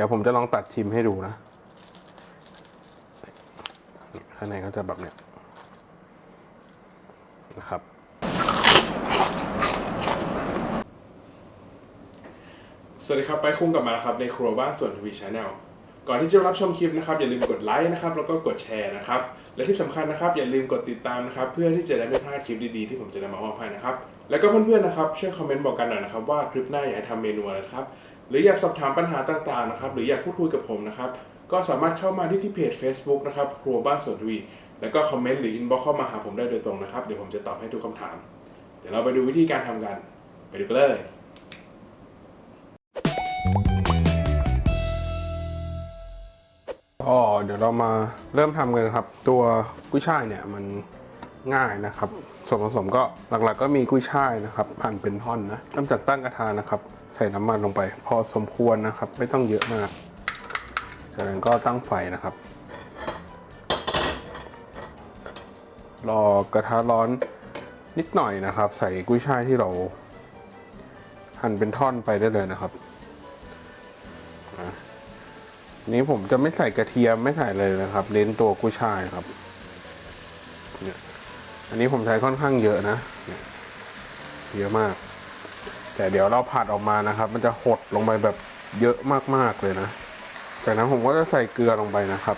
ดี๋ยวผมจะลองตัดชิมให้ดูนะข้างในก็จะแบบเนี้ยนะครับ สวัสดีครับ ไปคุ้งกลับมาแล้วครับในครัวบ้านส่วนทวีชาแนลก่อนที่จะรับชมคลิปนะครับอย่าลืมกดไลค์นะครับแล้วก็กดแชร์นะครับและที่สำคัญนะครับอย่าลืมกดติดตามนะครับเพื่อที่จะได้ไม่พลาดคลิปดีๆที่ผมจะนำมามอบให้นะครับแล้วก็เพื่อนๆนะครับช่วยคอมเมนต์บอกกันหน่อยนะครับว่าคลิปหน้าอยากให้ทำเมนูอะไรนะครับ หรืออยากสอบถามปัญหาต่างๆนะครับหรืออยากพูดคุยกับผมนะครับ ก็สามารถเข้ามาที่ที่เพจ Facebook นะครับครัวบ้านสวนทวี แล้วก็คอมเมนต์หรืออินบ็อกเข้ามาหาผมได้โดยตรงนะครับ เดี๋ยวผมจะตอบให้ทุกคำถาม เดี๋ยวเราไปดูวิธีการทำกัน ไปดูกันเลยก็เดี๋ยวเรามาเริ่มทำกันครับ ตัวกุ้ยช่ายเนี่ยมันง่ายนะครับส่วนผสมก็หลักๆก็มีกุ้ยช่ายนะครับหั่นเป็นท่อนนะเริ่มจากตั้งกระทะนะครับ ใส่น้ำมันลงไป พอสมควรนะครับ ไม่ต้องเยอะมาก จากนั้นก็ตั้งไฟนะครับ รอกระทะร้อนนิดหน่อยนะครับ ใส่กุ้ยช่ายที่เราหั่นเป็นท่อนไปได้เลยนะครับนี้ผมจะไม่ใส่กระเทียมไม่ใส่เลยนะครับเน้นตัวกุ้ยช่ายครับอันนี้ผมใช้ค่อนข้างเยอะนะ เยอะมาก แต่เดี๋ยวเราผัดออกมานะครับ มันจะหดลงไปแบบเยอะมากๆเลยนะ จากนั้นผมก็จะใส่เกลือลงไปนะครับ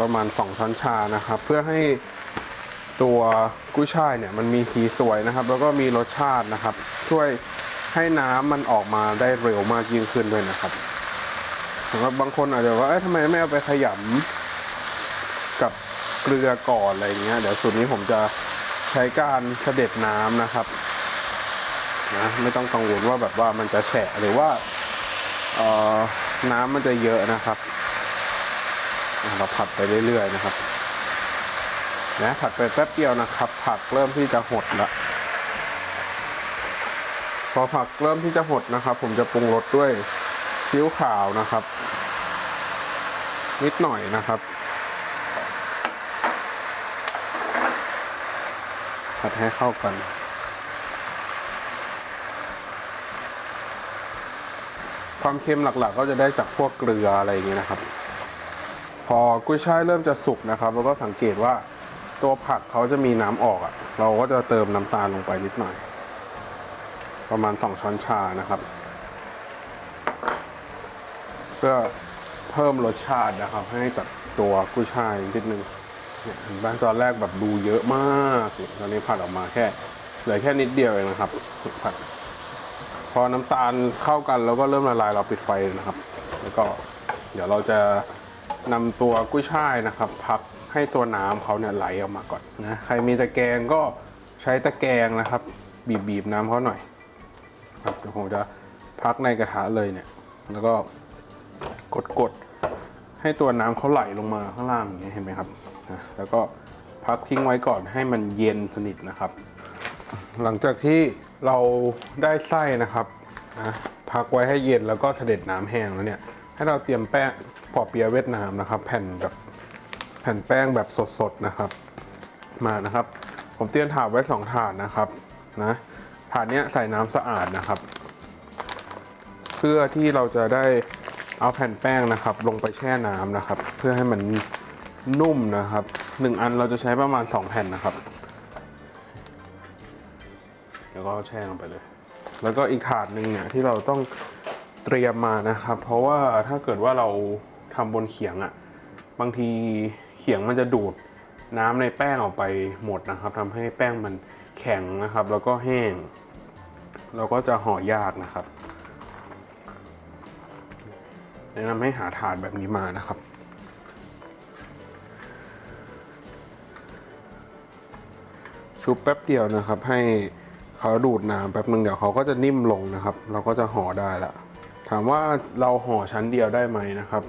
ประมาณสองช้อนชานะครับ เพื่อให้ตัวกุ้ยช่ายเนี่ยมันมีสีสวยนะครับ แล้วก็มีรสชาตินะครับ ช่วยให้น้ำมันออกมาได้เร็วมากยิ่งขึ้นด้วยนะครับสำหรับบางคนอาจจะว่าเอ๊ะทำไมไม่เอาไปขยำกับเกลือก่อนอะไรเงี้ย เดี๋ยวสูตรนี้ผมจะใช้การเสด็จน้ำนะครับ นะไม่ต้องกังวลว่าแบบว่ามันจะแฉะหรือว่าน้ำมันจะเยอะนะครับ เราผัดไปเรื่อยๆนะครับนะผัดไปแป๊บเดียวนะครับ ผักเริ่มที่จะหดละพอผักเริ่มที่จะหดนะครับ ผมจะปรุงรสด้วยซีอิ๊วขาวนะครับ นิดหน่อยนะครับผัดให้เข้ากัน ความเค็มหลักๆ ก็จะได้จากพวกเกลืออะไรอย่างเงี้ยนะครับ พอกุ้ยช่ายเริ่มจะสุกนะครับแล้วก็สังเกตว่าตัวผักเขาจะมีน้ำออกอะ่ะ เราก็จะเติมน้ำตาลลงไปนิดหน่อย ประมาณ 2 ช้อนชานะครับ เพื่อเพิ่มรสชาตินะครับ ให้กับตัวกุ้ยช่ายนิดนึงเนี่ยเห็นบ้านตอนแรกแบบดูเยอะมาก ตอนนี้ผัดออกมาแค่เหลือแค่นิดเดียวเองนะครับผัด พอน้ำตาลเข้ากันแล้วก็เริ่มละลายเราปิดไฟนะครับ แล้วก็เดี๋ยวเราจะนำตัวกุ้ยช่ายนะครับ พักให้ตัวน้ำเขาเนี่ยไหลออกมาก่อนนะใครมีตะแกรงก็ใช้ตะแกรงนะครับ บีบๆน้ำเขาหน่อย ครับเดี๋ยวผมจะพักในกระทะเลยเนี่ย แล้วก็กดกดๆให้ตัวน้ำเขาไหลลงมาข้างล่างอย่างเงี้เห็นไหมครับนะแล้วก็พักทิ้งไว้ก่อนให้มันเย็นสนิทนะครับ หลังจากที่เราได้ไส้นะครับนะพักไว้ให้เย็นแล้วก็เสด็จน้ำแห้งแล้วเนี่ย ให้เราเตรียมแป้งปอเปียเวียดนามนะครับ แผ่นแบบแผ่นแป้งแบบสดๆนะครับ มานะครับ ผมเตรียมถาดไว้สองถาดนะครับนะถาดเนี้ยใส่น้ำสะอาดนะครับ เพื่อที่เราจะได้เอาแผ่นแป้งนะครับ ลงไปแช่น้ำนะครับ เพื่อให้มันนุ่มนะครับหนึ่งอันเราจะใช้ประมาณสองแผ่นนะครับ แล้วก็แช่ลงไปเลย แล้วก็อีกถาดหนึ่งเนี่ยที่เราต้องเตรียมมานะครับ เพราะว่าถ้าเกิดว่าเราทำบนเขียงอะ่ะบางทีเขียงมันจะดูดน้ำในแป้งออกไปหมดนะครับทำให้แป้งมันแข็งนะครับ แล้วก็แห้ง เราก็จะห่อยากนะครับ แนะนำให้หาถาดแบบนี้มานะครับชุบแป๊บเดียวนะครับให้ เขาดูดน้ำแป๊บนึงเดี๋ยวเขาก็จะนิ่มลงนะครับ เราก็จะห่อได้ละถามว่าเราห่อชั้นเดียวได้ไหมนะครับ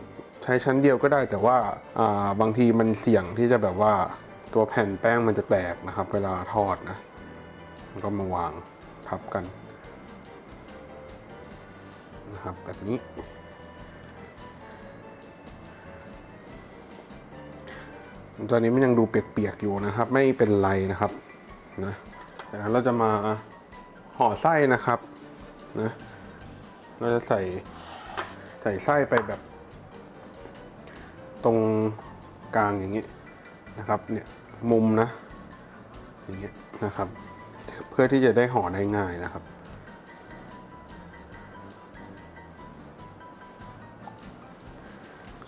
ใช้ชั้นเดียวก็ได้แต่ว่าอ่าบางทีมันเสี่ยงที่จะแบบว่าตัวแผ่นแป้งมันจะแตกนะครับ เวลาทอดนะมันก็มาวางทับกันนะครับแบบนี้ ตอนนี้มันยังดูเปียกๆอยู่นะครับ ไม่เป็นไรนะครับนะ จากนั้นเราจะมาห่อไส้นะครับนะก็จะใส่ใส่ไส้ไปแบบ ตรงกลางอย่างนี้นะครับเนี่ยมุมนะอย่างเงี้ยนะครับ เพื่อที่จะได้ห่อได้ง่ายนะครับ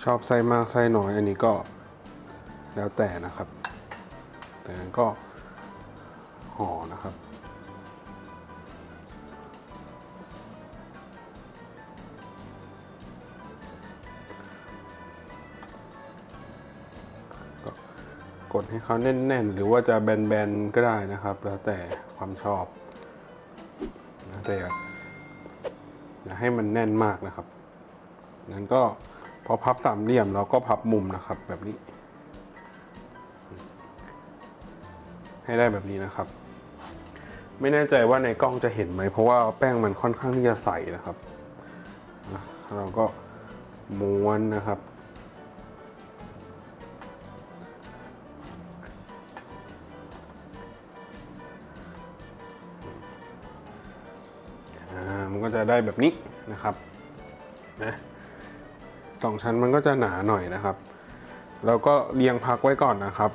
ชอบไส้มากไส้น้อยอันนี้ก็แล้วแต่นะครับ แต่นั้นก็ ห่อนะครับก็กดให้เขาแน่น ๆ หรือว่าจะแบน ๆ ก็ได้นะครับ แล้วแต่ความชอบนะแต่อย่าอย่าให้มันแน่นมากนะครับ นั้นก็พอพับสามเหลี่ยมเราก็พับมุมนะครับแบบนี้ ให้ได้แบบนี้นะครับ ไม่แน่ใจว่าในกล้องจะเห็นไหม เพราะว่าแป้งมันค่อนข้างที่จะใสนะครับ เราก็ม้วนนะครับ มันก็จะได้แบบนี้นะครับนะสองชั้นมันก็จะหนาหน่อยนะครับ แล้วก็เรียงพักไว้ก่อนนะครับ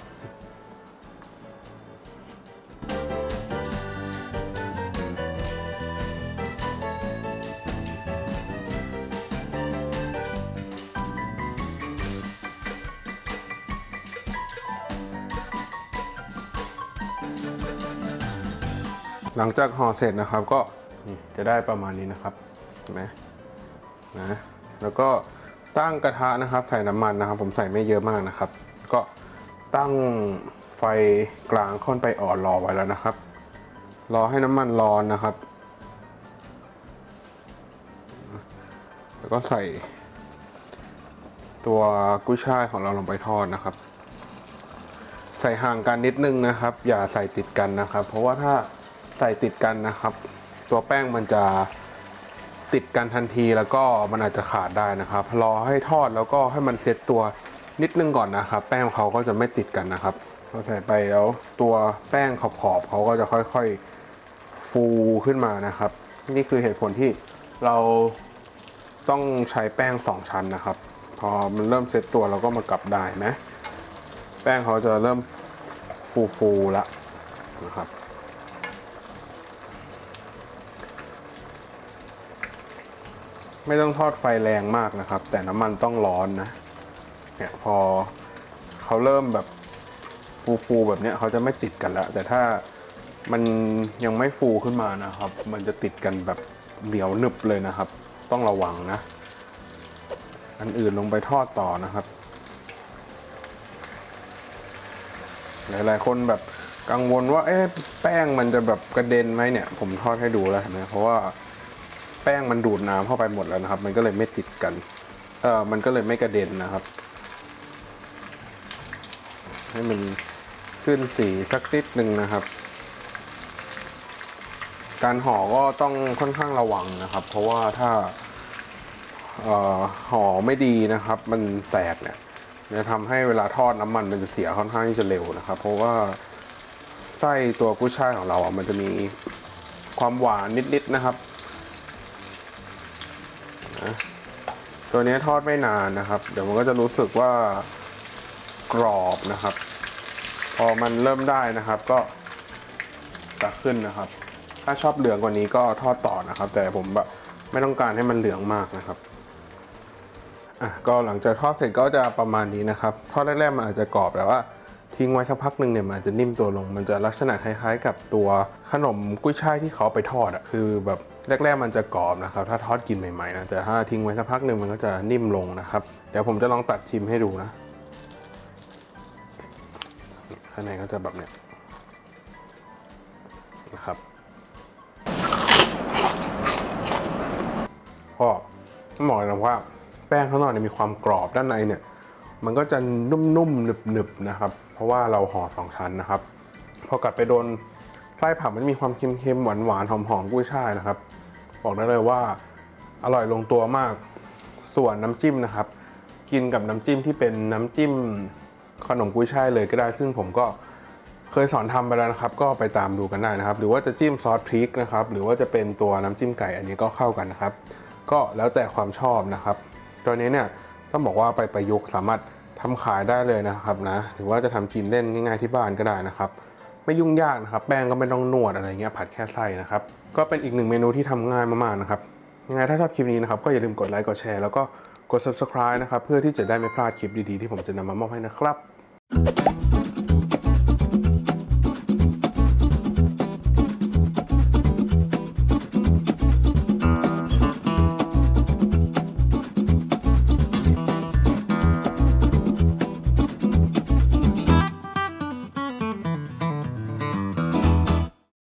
หลังจากห่อเสร็จนะครับก็นี่จะได้ประมาณนี้นะครับเห็นไหมนะแล้วก็ตั้งกระทะนะครับใส่น้ำมันนะครับ ผมใส่ไม่เยอะมากนะครับ ก็ตั้งไฟกลางค่อนไปอ่อนรอไว้แล้วนะครับ รอให้น้ำมันร้อนนะครับ แล้วก็ใส่ตัวกุ้ยช่ายของเราลงไปทอดนะครับ ใส่ห่างกันนิดนึงนะครับ อย่าใส่ติดกันนะครับ เพราะว่าถ้า ใส่ติดกันนะครับ ตัวแป้งมันจะติดกันทันทีแล้วก็มันอาจจะขาดได้นะครับ รอให้ทอดแล้วก็ให้มันเซตตัวนิดนึงก่อนนะครับ แป้งเขาก็จะไม่ติดกันนะครับพอใส่ไปแล้วตัวแป้งขอบๆเขาก็จะค่อยๆฟูขึ้นมานะครับ นี่คือเหตุผลที่เราต้องใช้แป้งสองชั้นนะครับ พอมันเริ่มเซตตัวเราก็มากลับได้ไหมแป้งเขาจะเริ่มฟูฟูๆแล้วนะครับ ไม่ต้องทอดไฟแรงมากนะครับ แต่น้ำมันต้องร้อนนะเนี่ยพอเขาเริ่มแบบฟูฟูๆแบบเนี้ยเขาจะไม่ติดกันล้วแต่ถ้ามันยังไม่ฟูขึ้นมานะครับ มันจะติดกันแบบเหนียวหนึบเลยนะครับ ต้องระวังนะ อันอื่นลงไปทอดต่อนะครับ หลายๆ คนแบบกังวลว่าเอ๊ะแป้งมันจะแบบกระเด็นไหมเนี่ย ผมทอดให้ดูแล้วเห็นไหมเพราะว่า แป้งมันดูดน้ำเข้าไปหมดแล้วนะครับ มันก็เลยไม่ติดกันเออมันก็เลยไม่กระเด็นนะครับ ให้มันขึ้นสีสักนิดหนึ่งนะครับ การห่อก็ต้องค่อนข้างระวังนะครับ เพราะว่าถ้าห่อไม่ดีนะครับ มันแตกเนี่ยจะทำให้เวลาทอดน้ำมันมันจะเสียค่อนข้างที่จะเร็วนะครับ เพราะว่าไส้ตัวกุ้ยช่ายของเราอะมันจะมีความหวานนิดๆนะครับ ตัวนี้ทอดไม่นานนะครับ เดี๋ยวมันก็จะรู้สึกว่ากรอบนะครับ พอมันเริ่มได้นะครับ ก็ตักขึ้นนะครับ ถ้าชอบเหลืองกว่านี้ก็ทอดต่อนะครับ แต่ผมแบบไม่ต้องการให้มันเหลืองมากนะครับอะก็หลังจากทอดเสร็จก็จะประมาณนี้นะครับ ทอดแรกๆมันอาจจะกรอบแต่ว่าทิ้งไว้สักพักหนึ่งเนี่ยมันอาจจะนิ่มตัวลง มันจะลักษณะคล้ายๆ กับตัวขนมกุ้ยช่ายที่เขาเอาไปทอดอะคือแบบ แรกๆมันจะกรอบนะครับ ถ้าทอดกินใหม่ๆนะแต่ถ้าทิ้งไว้สักพักหนึ่งมันก็จะนิ่มลงนะครับเดี๋ยวผมจะลองตัดชิมให้ดูนะข้างในก็จะแบบเนี้ยนะครับก็ต้องบอกเลยนะว่าแป้งข้างนอกเนี่ยมีความกรอบด้านในเนี่ยมันก็จะนุ่มๆหนึบๆนะครับ เพราะว่าเราห่อสองชั้นนะครับ พอกัดไปโดนไส้ผักมันมีความเค็มๆหวานๆหอมๆกุ้ยช่ายนะครับ บอกได้เลยว่าอร่อยลงตัวมาก ส่วนน้ำจิ้มนะครับ กินกับน้ำจิ้มที่เป็นน้ำจิ้มขนมกุ้ยช่ายเลยก็ได้ ซึ่งผมก็เคยสอนทำไปแล้วนะครับ ก็ไปตามดูกันได้นะครับ หรือว่าจะจิ้มซอสพริกนะครับ หรือว่าจะเป็นตัวน้ำจิ้มไก่อันนี้ก็เข้ากันนะครับ ก็แล้วแต่ความชอบนะครับ ตัวนี้เนี่ยต้องบอกว่าไปประยุกต์สามารถทำขายได้เลยนะครับนะหรือว่าจะทำกินเล่นง่ายๆที่บ้านก็ได้นะครับ ไม่ยุ่งยากนะครับ แป้งก็ไม่ต้องนวดอะไรเงี้ยผัดแค่ไส้นะครับ ก็เป็นอีกหนึ่งเมนูที่ทำง่ายมากๆนะครับยังไงถ้าชอบคลิปนี้นะครับก็อย่าลืมกดไลค์กดแชร์แล้วก็กด subscribe นะครับ เพื่อที่จะได้ไม่พลาดคลิปดีๆ ที่ผมจะนำมามอบให้นะครับ